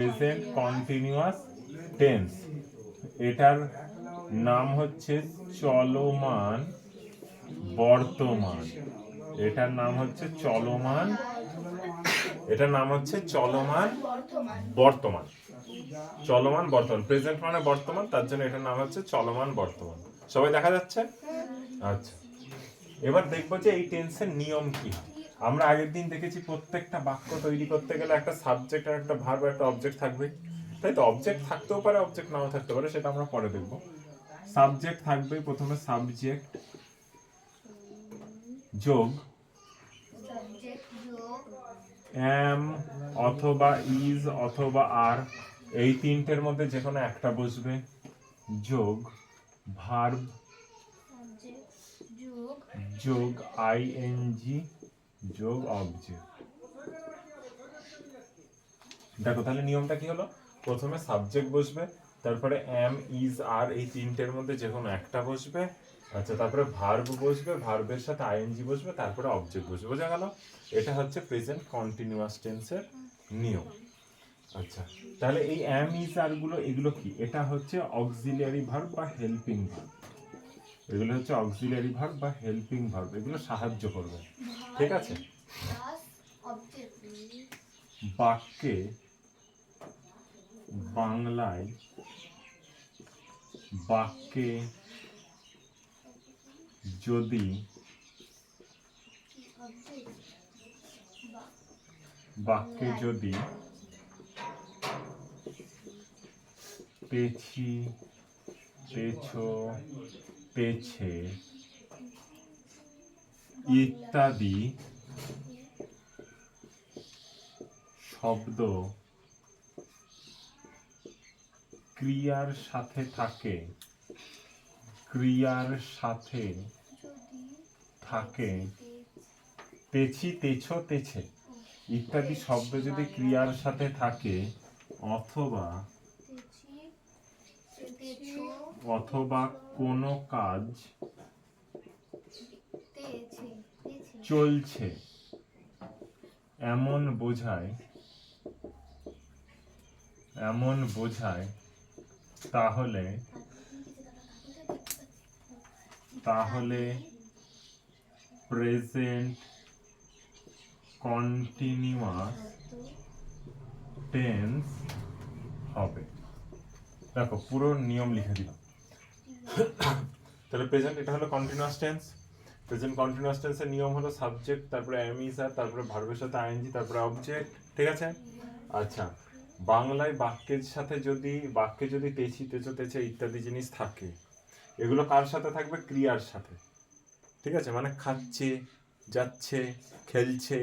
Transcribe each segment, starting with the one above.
Present continuous tense এটার নাম হচ্ছে চলমান বর্তমান। এটার নাম হচ্ছে চলমান, এটার নাম হচ্ছে চলমান বর্তমান। চলমান বর্তমান প্রেজেন্ট মানে বর্তমান, তার জন্য এটার নাম হচ্ছে চলমান বর্তমান। সবাই দেখা যাচ্ছে? আচ্ছা। এবার দেখব যে এই টেন্সের নিয়ম কি। আমরা আগের দিন দেখেছি প্রত্যেকটা বাক্য তৈরি করতে গেলে একটা সাবজেক্ট আর একটা ভার্ব একটা অবজেক্ট থাকবে। তাই তো অবজেক্ট থাকতেও পারে অবজেক্ট নাও থাকতে পারে সেটা আমরা পরে দেখব। সাবজেক্ট থাকবে প্রথমে সাবজেক্ট যোগ এম অথবা ইজ অথবা আর এই তিনটের মধ্যে যে কোনো একটা বসবে। যোগ ভার্ব যোগ আইএনজি যোগ অবজেক্ট। দেখো তাহলে নিয়মটা কি হলো? প্রথমে সাবজেক্ট বসবে, তারপরে এম ইজ আর এই তিনটের মধ্যে যে কোনো একটা বসবে। আচ্ছা তারপরে ভার্ব বসবে ভার্বের সাথে আইএনজি বসবে, তারপরে অবজেক্ট বসবে। বোঝা গেল? এটা হচ্ছে প্রেজেন্ট কন্টিনিউয়াস টেন্সের নিয়ম। আচ্ছা তাহলে এই এম ইজ আরগুলো, এগুলো কি? এটা হচ্ছে অক্সিলিয়ারি ভার্ব বা হেল্পিং ভার্ব এগুলো হচ্ছে অক্সিলিয়ারি ভার্ব বা হেল্পিং ভার্ব এগুলো সাহায্য করবে। ঠিক আছে? বাক্যে বাংলায় বাক্যে যদি বাক্যে যদি পেছি পেছো পেছে ইত্যাদি শব্দ ক্রিয়ার সাথে থাকে। ক্রিয়ার সাথে থাকে। তেছি তেছো তেছে। ইত্যাদি শব্দ যদি ক্রিয়ার সাথে থাকে অথবা অথবা কোনো কাজ তেছে তেছে চলছে। এমন বোঝায় এমন বোঝায় তাহলে তাহলে প্রেজেন্ট কন্টিনিউয়াস টেন্স হবে। দেখো পুরো নিয়ম লিখে দিলাম। তাহলে প্রেজেন্ট এটা হলো কন্টিনিউয়াস টেন্স প্রেজেন্ট কন্টিনিউয়াস টেন্সের নিয়ম হলো সাবজেক্ট তারপরে এমিসার তারপরে ভার্বের সাথে আইএনজি তারপরে অবজেক্ট ঠিক আছে? আচ্ছা বাংলায় বাক্যের সাথে যদি, বাক্যে যদি তেছি তেচো তেছে ইত্যাদি জিনিস থাকে, এগুলো কার সাথে থাকবে? ক্রিয়ার সাথে। ঠিক আছে? মানে খাচ্ছে, যাচ্ছে, খেলছে,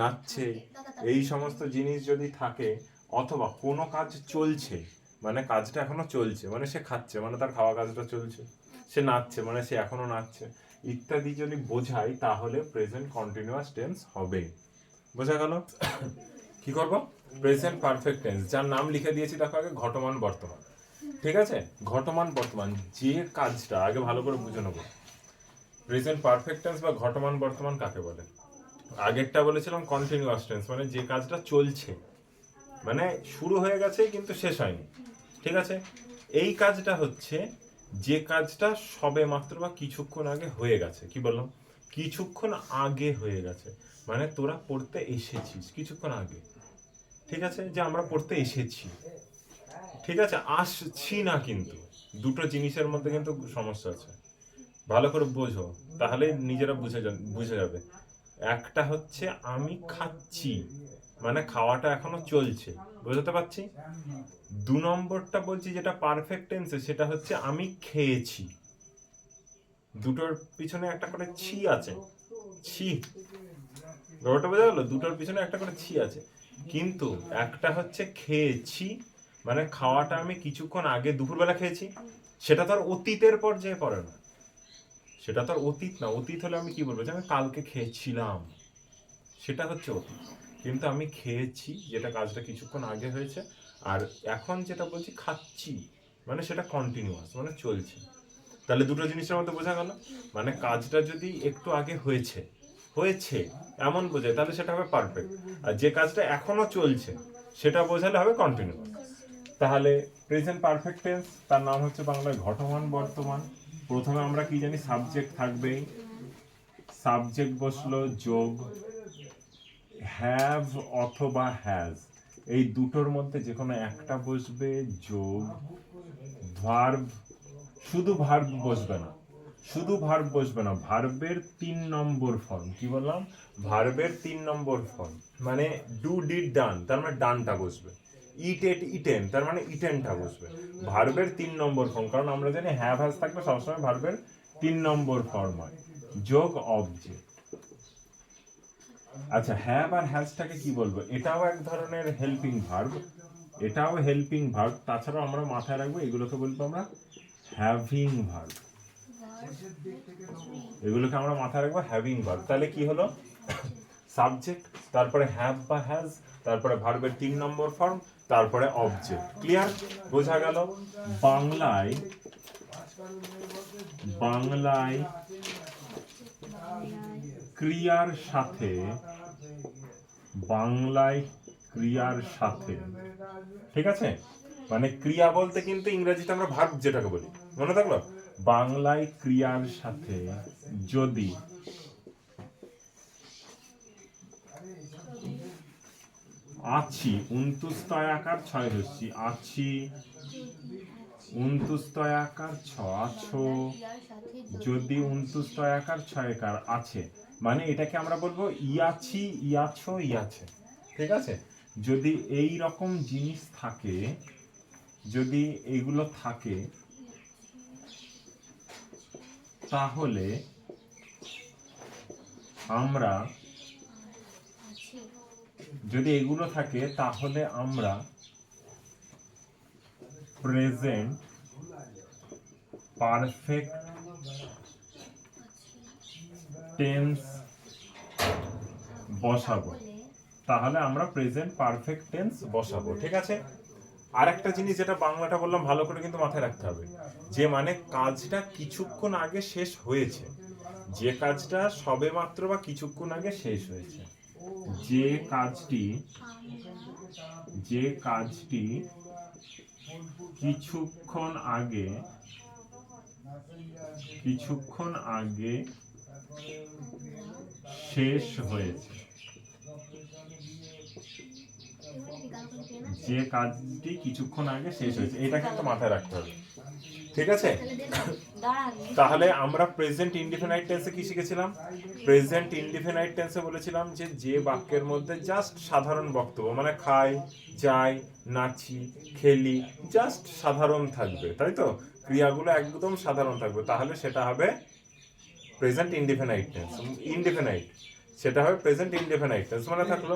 নাচছে, এই সমস্ত জিনিস যদি থাকে, অথবা কোনো কাজ চলছে মানে কাজটা এখনও চলছে মানে সে খাচ্ছে মানে তার খাওয়া কাজটা চলছে, সে নাচছে মানে সে এখনও নাচছে ইত্যাদি যদি বোঝাই, তাহলে প্রেজেন্ট কন্টিনিউয়াস টেন্স হবে। বোঝা গেল? কি করব? প্রেজেন্ট পারফেক্ট টেন্স যার নাম লিখে দিয়েছি, দেখো আগে, ঘটমান বর্তমান। ঠিক আছে? ঘটমান বর্তমান, যে কাজটা, আগে ভালো করে বুঝে নেব। প্রেজেন্ট পারফেক্ট টেন্স বা ঘটমান বর্তমান কাকে বলে? আগেরটা বলেছিলাম কন্টিনিউয়াস টেন্স মানে যে কাজটা চলছে। মানে শুরু হয়ে গেছে, কিন্তু শেষ হয়নি। ঠিক আছে? এই কাজটা হচ্ছে যে কাজটা সবে মাত্র বা কিছুক্ষণ আগে হয়ে গেছে। কি বললাম? কিছুক্ষণ আগে হয়ে গেছে। মানে তোরা পড়তে এসেছিস কিছুক্ষণ আগে। ঠিক আছে? যে আমরা পড়তে এসেছি। ঠিক আছে? আসছি না কিন্তু। দুটো জিনিসের মধ্যে কিন্তু সমস্যা আছে। ভালো করে বোঝো। তাহলে নিজেরা বুঝে বুঝে যাবে। একটা হচ্ছে আমি খাচ্ছি। মানে খাওয়াটা এখনও চলছে। বুঝতে পারছি? দু নম্বরটা বলছি যেটা পারফেক্ট টেন্সে সেটা হচ্ছে আমি খেয়েছি। দুটোর পিছনে একটা করে ছি আছে। ছি। ব্যাপারটা বোঝা গেল? দুটোর পিছনে একটা করে ছি আছে। কিন্তু একটা হচ্ছে খেয়েছি মানে খাওয়াটা আমি কিছুক্ষণ আগে দুপুরবেলা খেয়েছি। সেটা তো আর অতীতের পর্যায়ে পড়ে না। সেটা তো আর অতীত না। অতীত হলে আমি কি বলব? যে আমি কালকে খেয়েছিলাম। সেটা হচ্ছে অতীত। কিন্তু আমি খেয়েছি, যেটা কাজটা কিছুক্ষণ আগে হয়েছে, আর এখন যেটা বলছি খাচ্ছি মানে সেটা কন্টিনিউয়াস মানে চলছে। তাহলে দুটো জিনিসের মধ্যে বোঝা গেল? মানে কাজটা যদি একটু আগে হয়েছে হয়েছে, এমন বোঝায়, তাহলে সেটা হবে পারফেক্ট আর যে কাজটা এখনও চলছে, সেটা বোঝালে হবে কন্টিনিউয়াস তাহলে প্রেজেন্ট পারফেক্ট টেন্স তার নাম হচ্ছে বাংলায় ঘটমান বর্তমান। প্রথমে আমরা কি জানি সাবজেক্ট থাকবেই। সাবজেক্ট বসল যোগ হ্যাভ অথবা হ্যাজ এই দুটোর মধ্যে যে কোনো একটা বসবে যোগ ভার্ব শুধু ভার্ব বসবে না, শুধু ভার্ব বসবে না ভার্বের তিন নম্বর ফর্ম কি বললাম? ভার্বের তিন নম্বর ফর্ম মানে ডু ডিড ডান তার মানে ডানটা বসবে ইট এট ইটেন তার মানে ইটেনটা বসবে ভার্বের তিন নম্বর ফর্ম কারণ আমরা জানি হ্যাভ হ্যাজ থাকলে সবসময় ভার্বের তিন নম্বর ফর্ম হয়, যোগ অবজেক্ট আচ্ছা হ্যাভ আর হ্যাজটাকে কি বলব? এটাও এক ধরনের হেল্পিং ভার্ব এটাও হেল্পিং ভার্ব তাছাড়াও আমরা মাথায় রাখব, এগুলোকে বলব আমরা হ্যাভিং ভার্ব এগুলোকে আমরা মাথায় রাখব হ্যাভিং ভার্ব তাহলে কি হলো? সাবজেক্ট তারপরে হ্যাভ বা হ্যাজ তারপরে ভার্বের তিন নম্বর ফর্ম তারপরে অবজেক্ট ক্লিয়ার বোঝা গেল? বাংলায় বাংলায় ক্রিয়ার সাথে বাংলায় ক্রিয়ার সাথে। ঠিক আছে? মানে ক্রিয়া বলতে কিন্তু ইংরেজিতে আমরা ভার্ব যেটাকে বলি। মনে থাকল? বাংলায় ক্রিয়ার সাথে যদি আছি উন্তুস্তয়াকার ছয় হচ্ছি আছি উন্তুস্তয়াকার ছ, আছো ক্রিয়ার সাথে যদি উন্তুস্তয়াকার ছয়কার আছে মানে এটাকে আমরা বলব ইয়াছি, ইয়াছো, ইয়াছে। ঠিক আছে? যদি এই রকম জিনিস থাকে, যদি এগুলো থাকে, তাহলে আমরা যদি এগুলো থাকে, তাহলে আমরা প্রেজেন্ট পারফেক্ট টেন্স বসাবো। তাহলে আমরা প্রেজেন্ট পারফেক্ট টেন্স বসাবো, ঠিক আছে? আর একটা জিনিস যেটা বাংলাটা বললাম, ভালো করে কিন্তু মাথায় রাখতে হবে। যে মানে কাজটা কিছুক্ষণ আগে শেষ হয়েছে, যে কাজটা সবে মাত্র বা কিছুক্ষণ আগে শেষ হয়েছে, যে কাজটি যে কাজটি কিছুক্ষণ আগে কিছুক্ষণ আগে শেষ হয়েছে। যে কাজটি কিছুক্ষণ আগে শেষ হয়েছে। এটা কিন্তু মাথায় রাখতে হবে। ঠিক আছে? তাহলে আমরা প্রেজেন্ট ইনডিফিনাইট টেন্সে কি শিখেছিলাম? প্রেজেন্ট ইনডিফিনাইট টেন্সে বলেছিলাম যে যে বাক্যের মধ্যে জাস্ট সাধারণ বক্তব্য মানে খাই, যাই, নাচি, খেলি জাস্ট সাধারণ থাকবে। তাই তো? ক্রিয়াগুলো একদম সাধারণ থাকবে। তাহলে সেটা হবে প্রেজেন্ট ইনডিফিনাইট টেন্স ইনডিফিনাইট সেটা হবে প্রেজেন্ট ইনডিফিনাইট টেন্স মানে থাকল?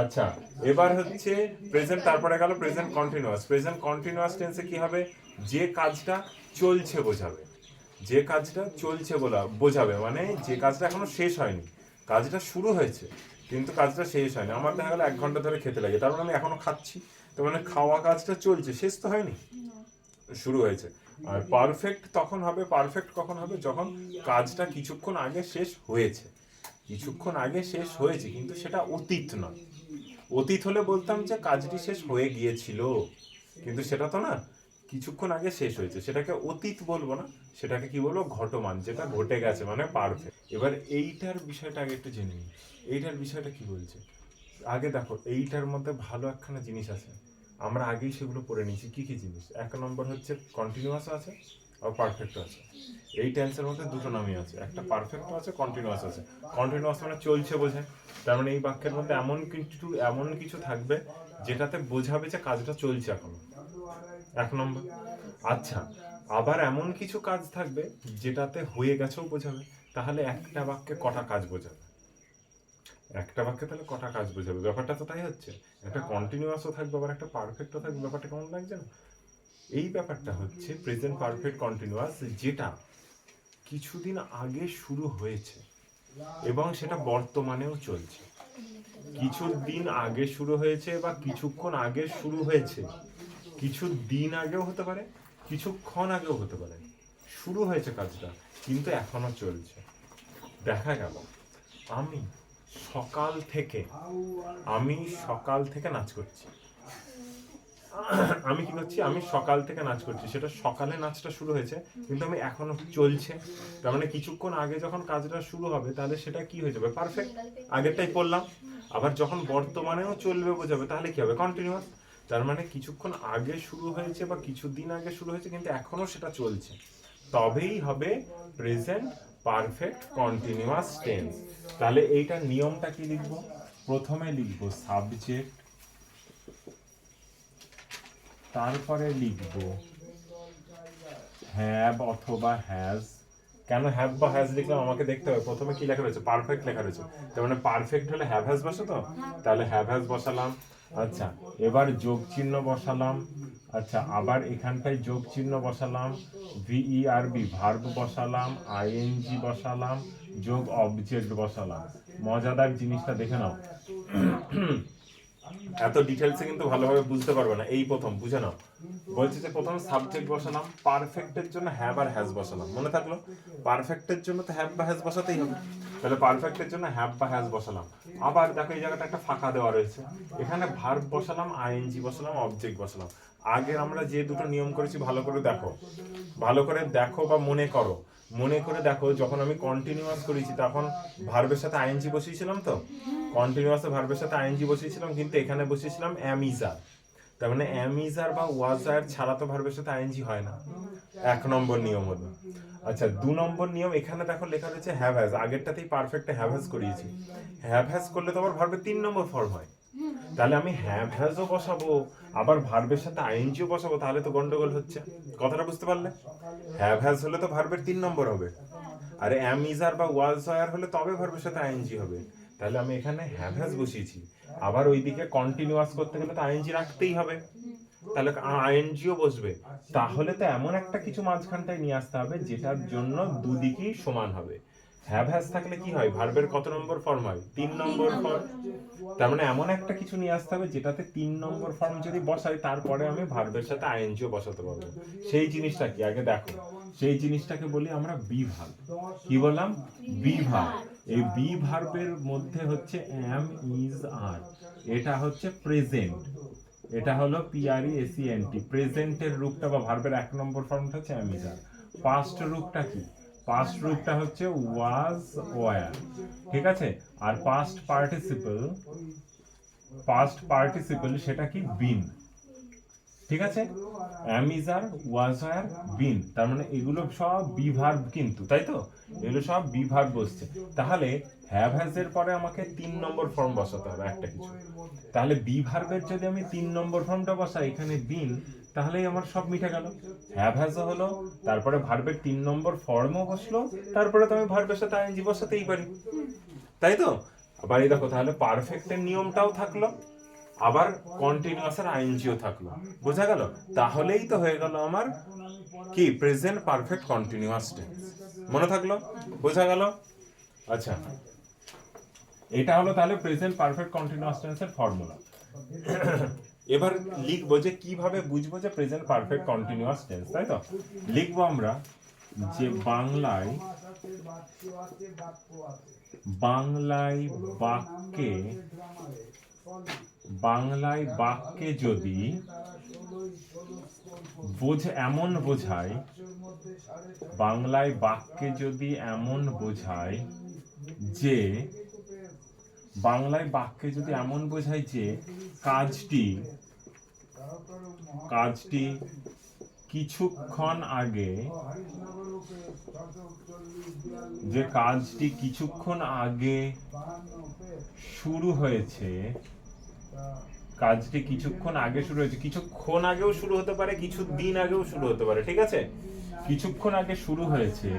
আচ্ছা এবার হচ্ছে প্রেজেন্ট তারপরে গেল প্রেজেন্ট কন্টিনিউয়াস প্রেজেন্ট কন্টিনিউয়াস টেন্সে কি হবে? যে কাজটা চলছে বোঝাবে। যে কাজটা চলছে বলা বোঝাবে মানে যে কাজটা এখনও শেষ হয়নি। কাজটা শুরু হয়েছে কিন্তু কাজটা শেষ হয়নি। আমার দেখা গেলো এক ঘণ্টা ধরে খেতে লাগে তার মানে আমি এখনও খাচ্ছি। তো মানে খাওয়া কাজটা চলছে শেষ তো হয়নি? শুরু হয়েছে। আর পারফেক্ট তখন হবে পারফেক্ট কখন হবে? যখন কাজটা কিছুক্ষণ আগে শেষ হয়েছে। কিছুক্ষণ আগে শেষ হয়েছে, কিন্তু সেটা অতীত নয়। অতীত হলে বলতাম যে কাজটি শেষ হয়ে গিয়েছিল, কিন্তু সেটা তো না, কিছুক্ষণ আগে শেষ হয়েছে। সেটাকে অতীত বলব না, সেটাকে কি বলব? ঘটমান, যেটা ঘটে গেছে মানে পারফেক্ট এবার এইটার বিষয়টা আগে একটু জেনে নিই। এইটার বিষয়টা কি বলছে? আগে দেখো, এইটার মধ্যে ভালো একখানা জিনিস আছে। আমরা আগেই সেগুলো পড়ে নিয়েছি। কি কি জিনিস? এক নম্বর হচ্ছে কন্টিনিউয়াস আছে। আর পারফেক্ট আছে। এই টেন্সের মধ্যে দুটো নামই আছে। একটা পারফেক্ট আছে কন্টিনিউয়াস আছে। কন্টিনিউয়াস মানে চলছে বোঝায়। তার মানে এই বাক্যের মধ্যে এমন কিছু এমন কিছু থাকবে যেটাতে বোঝাবে যে কাজটা চলছে এখনও। এক নম্বর। আচ্ছা আবার এমন কিছু কাজ থাকবে যেটাতে হয়ে গেছেও বোঝাবে। তাহলে একটা বাক্যে কটা কাজ বোঝাবে? একটা বাক্যে তাহলে কটা কাজ বোঝাবে? ব্যাপারটা তো তাই হচ্ছে। একটা কন্টিনিউয়াসও থাকবে, আবার একটা পারফেক্টও থাকবে। ব্যাপারটা কেমন লাগছে না? এই ব্যাপারটা হচ্ছে প্রেজেন্ট পারফেক্ট কন্টিনিউয়াস যেটা কিছুদিন আগে শুরু হয়েছে এবং সেটা বর্তমানেও চলছে। কিছু দিন আগে শুরু হয়েছে বা কিছুক্ষণ আগে শুরু হয়েছে কিছু দিন আগেও হতে পারে, কিছুক্ষণ আগেও হতে পারে। শুরু হয়েছে কাজটা, কিন্তু এখনও চলছে। দেখা গেল, আমি সকাল থেকে, আমি সকাল থেকে নাচ করছি। আমি কি করছি? আমি সকাল থেকে নাচ করছি। সেটা সকালে নাচটা শুরু হয়েছে, কিন্তু আমি এখনও চলছে। তার মানে কিছুক্ষণ আগে যখন কাজটা শুরু হবে, তাহলে সেটা কি হয়ে যাবে? পারফেক্ট আগেরটাই পড়লাম। আবার যখন বর্তমানেও চলবে বোঝাবে, তাহলে কি হবে? কন্টিনিউয়াস তার মানে কিছুক্ষণ আগে শুরু হয়েছে বা কিছুদিন আগে শুরু হয়েছে, কিন্তু এখনও সেটা চলছে। তবেই হবে প্রেজেন্ট পারফেক্ট কন্টিনিউয়াস টেন্স তাহলে এইটার নিয়মটা কি লিখব? প্রথমে লিখব সাবজেক্ট তারপরে লিখব হ্যাভ অথবা হ্যাজ কেন হ্যাভ বা হ্যাজ লিখলাম আমাকে দেখতে হবে? প্রথমে কি লেখা রয়েছে? পারফেক্ট লেখা রয়েছে। তার মানে পারফেক্ট হলে হ্যাভ হ্যাজ বসে তো তাহলে হ্যাভ হ্যাজ বসালাম। আচ্ছা এবার যোগ চিহ্ন বসালাম। আচ্ছা আবার এখানটায় যোগ চিহ্ন বসালাম। V E R B verb বসালাম। আইএনজি বসালাম। যোগ অবজেক্ট বসালাম। মজাদার জিনিসটা দেখে নাও। এত ডিটেলসে কিন্তু ভালোভাবে বুঝতে পারবে না। এই প্রথম, বুঝে নাও। বলছি যে প্রথম সাবজেক্ট বসালাম পারফেক্টের জন্য হ্যাভ আর হ্যাজ বসালাম। মনে থাকল? পারফেক্টের জন্য তো হ্যাভ বা হ্যাজ বসাতেই হবে। তাহলে পারফেক্টের জন্য হ্যাভ বা হ্যাজ বসালাম। আবার দেখো এই জায়গাটা একটা ফাঁকা দেওয়া রয়েছে। এখানে ভার্ব বসালাম আইএনজি বসালাম অবজেক্ট বসালাম। আগে আমরা যে দুটো নিয়ম করেছি, ভালো করে দেখো। ভালো করে দেখো বা মনে করো। মনে করে দেখো, যখন আমি কন্টিনিউয়াস করেছি, তখন ভার্বের সাথে আইএনজি বসিয়েছিলাম তো? কন্টিনিউয়াসে ভার্বের সাথে আইএনজি বসিয়েছিলাম, কিন্তু এখানে বসিয়েছিলাম অ্যামিজার তার মানে অ্যামিজার বা ওয়াজার ছাড়া তো ভার্বের সাথে আইএনজি হয় না। এক নম্বর নিয়ম হলো। আচ্ছা দু নম্বর নিয়ম, এখানে দেখো লেখা রয়েছে হ্যাভ হ্যাজ আগেরটাতেই পারফেক্টে হ্যাভ হ্যাজ করিয়েছি। হ্যাভ হ্যাজ করলে তো আবার ভার্বের তিন নম্বর ফর্ম হয়। তাহলে আমি হ্যাভ হ্যাজও বসাবো, আবার ভার্বের সাথে আইএনজিও বসাবো, তাহলে তো গন্ডগোল হচ্ছে। কথাটা বুঝতে পারলে? হ্যাভ হ্যাজ হলে তো ভার্বের তিন নম্বর হবে। আর অ্যাম ইজার বা ওয়াজ হলে তবে ভার্বের সাথে আইএনজি হবে। তাহলে আমি এখানে হ্যাভ হ্যাজ বসিয়েছি। আবার ওইদিকে কন্টিনিউয়াস করতে গেলে তো আইএনজি রাখতেই হবে। তাহলে আইএনজিও বসবে। তাহলে তো এমন একটা কিছু মাঝখানটায় নিয়ে আসতে হবে, যেটার জন্য দুদিকেই সমান হবে। হ্যাভ হ্যাজ থাকলে কি হয়? ভার্বের কত নম্বর ফর্ম হয়? তিন নম্বর ফর্ম তার মানে এমন একটা কিছু নিয়ে আসতে হবে, যেটাতে তিন নম্বর ফর্ম যদি বসাই, তারপরে আমি ভার্বের সাথে আইএনজিও বসাতে পারব। সেই জিনিসটা কি? আগে দেখো। সেই জিনিসটাকে বলি আমরা বি ভার্ব কি বললাম? বি ভার্ব এই বি ভার্বের মধ্যে হচ্ছে এম ইজ আর এটা হচ্ছে প্রেজেন্ট এটা হলো পিআরই এসিএনটি প্রেজেন্টের রূপটা বা ভার্বের এক নম্বর ফর্মটা হচ্ছে এম ইজ আর পাস্ট রূপটা কি? পাস্ট রূপটা হচ্ছে ওয়াজ ওয়ার ঠিক আছে? আর পাস্ট পার্টিসিপল পাস্ট পার্টিসিপল সেটা কি? বিন ঠিক আছে? Am is are, was were, been. তার মানে এগুলো সব বিভার্ব কিন্তু, তাই তো? এগুলো সব বিভার্ব বসছে। তাহলে হ্যাভ হ্যাজ এর পরে আমাকে তিন নম্বর ফর্ম বসাতে হবে একটা কিছু। তাহলে বিভার্বের যদি আমি তিন নম্বর ফর্মটা বসাই, এখানে বিন, তাহলেই আমার সব মিটে গেল। হ্যাভ হ্যাজও হলো, তারপরে ভার্বের তিন নম্বর ফর্মও বসল, তারপরে তো আমি ভার্বের সাথে আইএনজি বসাতেই পারি। তাই তো? আবার এই দেখো, তাহলে পারফেক্টের নিয়মটাও থাকল। আবার কন্টিনিউয়াসের আইএনজিও থাকল। বোঝা গেল? তাহলেই তো হয়ে গেল আমার কি প্রেজেন্ট পারফেক্ট কন্টিনিউয়াস টেন্স মনে থাকল? বোঝা গেল? আচ্ছা। এটা হলো তাহলে প্রেজেন্ট পারফেক্ট কন্টিনিউয়াস টেন্সের ফর্মুলা এবার লিখব যে কীভাবে বুঝব যে প্রেজেন্ট পারফেক্ট কন্টিনিউয়াস টেন্স তাই তো? লিখব আমরা যে বাংলায় বাংলায় বাক্যে বাংলায় বাক্যে যদি বোঝ এমন বোঝায়, বাংলায় বাক্যে যদি এমন বোঝায় যে, বাংলায় বাক্যে যদি এমন বোঝায় যে, কাজটি কাজটি কিছুক্ষণ আগে, যে কাজটি কিছুক্ষণ আগে শুরু হয়েছে কাজটি কিছুক্ষণ আগে শুরু হয়েছে। কিছুক্ষণ আগেও শুরু হতে পারে, কিছু দিন আগেও শুরু হতে পারে, ঠিক আছে? কিছুক্ষণ আগে শুরু হয়েছে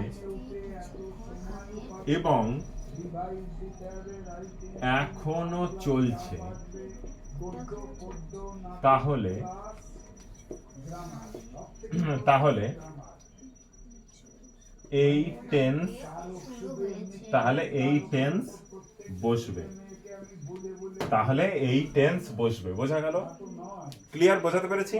এবং এখনও চলছে। তাহলে তাহলে এই টেন্স তাহলে এই টেন্স বসবে। তাহলে এই টেন্স বসবে বোঝা গেল? ক্লিয়ার বোঝাতে পেরেছি?